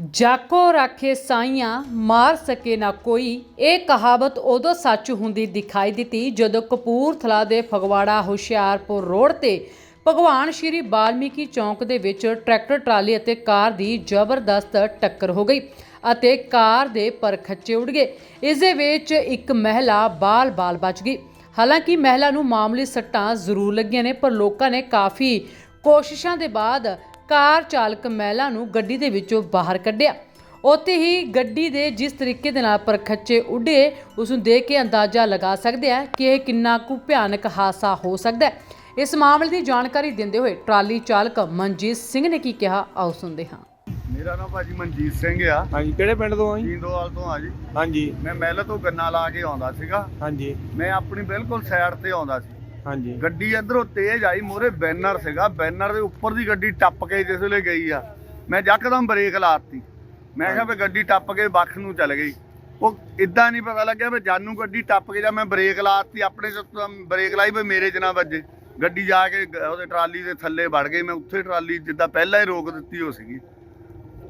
ਜਾਕੋ ਰਾਖੇ ਸਾਈਆਂ ਮਾਰ ਸਕੇ ਨਾ ਕੋਈ। ਇਹ ਕਹਾਵਤ ਉਦੋਂ ਸੱਚ ਹੁੰਦੀ ਦਿਖਾਈ ਦਿੱਤੀ ਜਦੋਂ ਕਪੂਰਥਲਾ ਦੇ ਫਗਵਾੜਾ ਹੁਸ਼ਿਆਰਪੁਰ ਰੋਡ ਤੇ ਭਗਵਾਨ ਸ਼੍ਰੀ ਬਾਲਮੀਕੀ ਚੌਂਕ ਦੇ ਵਿੱਚ ਟਰੈਕਟਰ, ਟਰਾਲੀ ਅਤੇ ਕਾਰ ਦੀ ਜ਼ਬਰਦਸਤ ਟੱਕਰ ਹੋ ਗਈ ਅਤੇ ਕਾਰ ਦੇ ਪਰਖੱਚੇ ਉੱਡ ਗਏ। ਇਸ ਦੇ ਵਿੱਚ ਇੱਕ ਮਹਿਲਾ ਬਾਲ-ਬਾਲ ਬਚ ਗਈ। ਹਾਲਾਂਕਿ ਮਹਿਲਾ ਨੂੰ ਮਾਮੂਲੀ ਸੱਟਾਂ ਜ਼ਰੂਰ ਲੱਗੀਆਂ ਨੇ, ਪਰ ਲੋਕਾਂ ਨੇ ਕਾਫੀ ਕੋਸ਼ਿਸ਼ਾਂ ਦੇ ਬਾਅਦ ਕਾਰ ਚਾਲਕ ਮਹਿਲਾ ਨੂੰ ਗੱਡੀ ਦੇ ਵਿੱਚੋਂ ਬਾਹਰ ਕੱਢਿਆ। ਉੱਥੇ ਹੀ ਗੱਡੀ ਦੇ ਜਿਸ ਤਰੀਕੇ ਦੇ ਨਾਲ ਪਰਖੱਚੇ ਉੱਡੇ ਉਸ ਨੂੰ ਦੇਖ ਕੇ ਅੰਦਾਜ਼ਾ ਲਗਾ ਸਕਦੇ ਆ ਕਿ ਇਹ ਕਿੰਨਾ ਕੁ ਭਿਆਨਕ ਹਾਦਸਾ ਹੋ ਸਕਦਾ ਹੈ। ਇਸ ਮਾਮਲੇ ਦੀ ਜਾਣਕਾਰੀ ਦਿੰਦੇ ਹੋਏ ਟਰਾਲੀ ਚਾਲਕ ਮਨਜੀਤ ਸਿੰਘ ਨੇ ਕੀ ਕਿਹਾ ਆਓ ਸੁਣਦੇ ਹਾਂ। ਮੇਰਾ ਨਾਮ ਭਾਜੀ ਮਨਜੀਤ ਸਿੰਘ ਆ। ਹਾਂਜੀ ਕਿਹੜੇ ਪਿੰਡ ਤੋਂ ਆ ਜੀ? ਜੀਂਦੋਵਾਲ ਤੋਂ ਆ ਜੀ। ਹਾਂਜੀ। ਮੈਂ ਮਹਿਲ ਤੋਂ ਗੰਨਾ ਲਾ ਕੇ ਆਉਂਦਾ ਸੀਗਾ। ਹਾਂਜੀ। ਮੈਂ ਆਪਣੀ ਬਿਲਕੁਲ ਸਾਈਡ ਤੇ ਆਉਂਦਾ ਸੀ। ਹਾਂਜੀ। ਗੱਡੀ ਇਧਰੋਂ ਤੇਜ਼ ਆਈ ਮੋਰੇ ਬੈਨਰ ਸੀਗਾ। ਬੈਨਰ ਦੇ ਉੱਪਰ ਦੀ ਗੱਡੀ ਟੱਪ ਕੇ ਜਿਸ ਵੇਲੇ ਗਈ ਆ। ਮੈਂ ਯਕਦਮ ਬ੍ਰੇਕ ਲਾਤੀ। ਮੈਂ ਕਿਹਾ ਵੀ ਗੱਡੀ ਟੱਪ ਕੇ ਬੱਖ ਨੂੰ ਚੱਲ ਗਈ। ਉਹ ਇਦਾਂ ਨਹੀਂ ਪਤਾ ਲੱਗਿਆ ਵੀ ਜਾਨੂ ਗੱਡੀ ਟੱਪ ਕੇ ਜਾਂ ਮੈਂ ਬ੍ਰੇਕ ਲਾਤੀ, ਆਪਣੇ ਬ੍ਰੇਕ ਲਾਈ ਵੀ ਮੇਰੇ 'ਚ ਨਾ ਵੱਜੇ। ਗੱਡੀ ਜਾ ਕੇ ਉਹਦੇ ਟਰਾਲੀ ਦੇ ਥੱਲੇ ਵੜ ਗਈ। ਮੈਂ ਉੱਥੇ ਟਰਾਲੀ ਜਿੱਦਾਂ ਪਹਿਲਾਂ ਹੀ ਰੋਕ ਦਿੱਤੀ ਹੋ ਸੀਗੀ।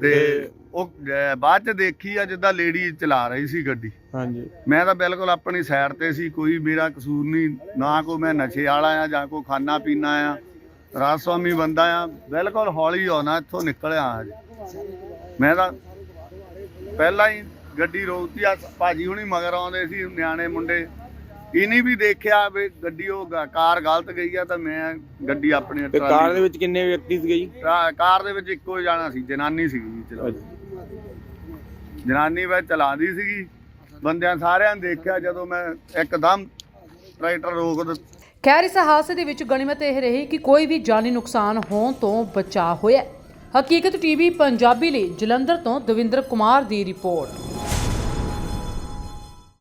ਤੇ ਉਹ ਅਹ, ਬਾਅਦ ਚ ਦੇਖੀ ਆ ਜਿੱਦਾਂ ਲੇਡੀ ਚਲਾ ਰਹੀ ਸੀ ਗੱਡੀ। ਹਾਂਜੀ। ਮੈਂ ਤਾਂ ਬਿਲਕੁਲ ਆਪਣੀ ਸਾਈਡ ਤੇ ਸੀ ਕੋਈ ਮੇਰਾ ਕਸੂਰ ਨਹੀਂ ਨਾ ਕੋਈ ਮੈਂ ਨਸ਼ੇ ਵਾਲਾ ਆ ਜਾਂ ਕੋਈ ਖਾਣਾ ਪੀਣਾ ਆ। ਰਾਸਵਾਮੀ ਬੰਦਾ ਆ ਬਿਲਕੁਲ ਹੌਲੀ ਆਉਣਾ ਇੱਥੋਂ ਨਿਕਲਿਆ ਹਜੇ ਮੈਂ ਤਾਂ ਪਹਿਲਾਂ ਹੀ ਗੱਡੀ ਰੋਕਤੀ ਆ ਭਾਜੀ ਹੁਣੀ ਮਗਰ ਆਉਂਦੇ ਸੀ ਨਿਆਣੇ ਮੁੰਡੇ ਇਹਨੇ ਵੀ ਦੇਖਿਆ ਵੀ ਗੱਡੀ ਉਹ ਗ- ਕਾਰ ਗਲਤ ਗਈ ਆ ਤਾਂ ਮੈਂ ਗੱਡੀ ਆਪਣੀ ਤੇ ਕਾਰ ਟਰਾਲੀ- ਦੇ ਵਿੱਚ ਕਿੰਨੇ ਵਿਅਕਤੀ ਸੀਗੇ ਜੀ? ਕਾਰ ਦੇ ਵਿੱਚ ਇੱਕੋ ਹੀ ਜਾਣਾ ਸੀ ਜਨਾਨੀ ਸੀਗੀ ਜੀ ਚਲਾ ਜਨਾਨੀ ਵਿੱਚ ਚਲਾਉਂਦੀ ਸੀਗੀ। ਬੰਦਿਆਂ ਸਾਰਿਆਂ ਨੇ ਦੇਖਿਆ ਜਦੋਂ ਮੈਂ ਇੱਕਦਮ ਟਰੈਕਟਰ ਰੋਕ ਦਿੱਤਾ। ਖੈਰ ਇਸ ਹਾਦਸੇ ਦੇ ਵਿੱਚ ਗਣਿਮਤ ਇਹ ਰਹੀ ਕਿ ਕੋਈ ਵੀ ਜਾਨੀ ਨੁਕਸਾਨ ਹੋਣ ਤੋਂ ਬਚਾ ਹੋਇਆ। ਹਕੀਕਤ ਟੀਵੀ ਪੰਜਾਬੀ ਲਈ ਜਲੰਧਰ ਤੋਂ ਦਵਿੰਦਰ ਕੁਮਾਰ ਦੀ ਰਿਪੋਰਟ।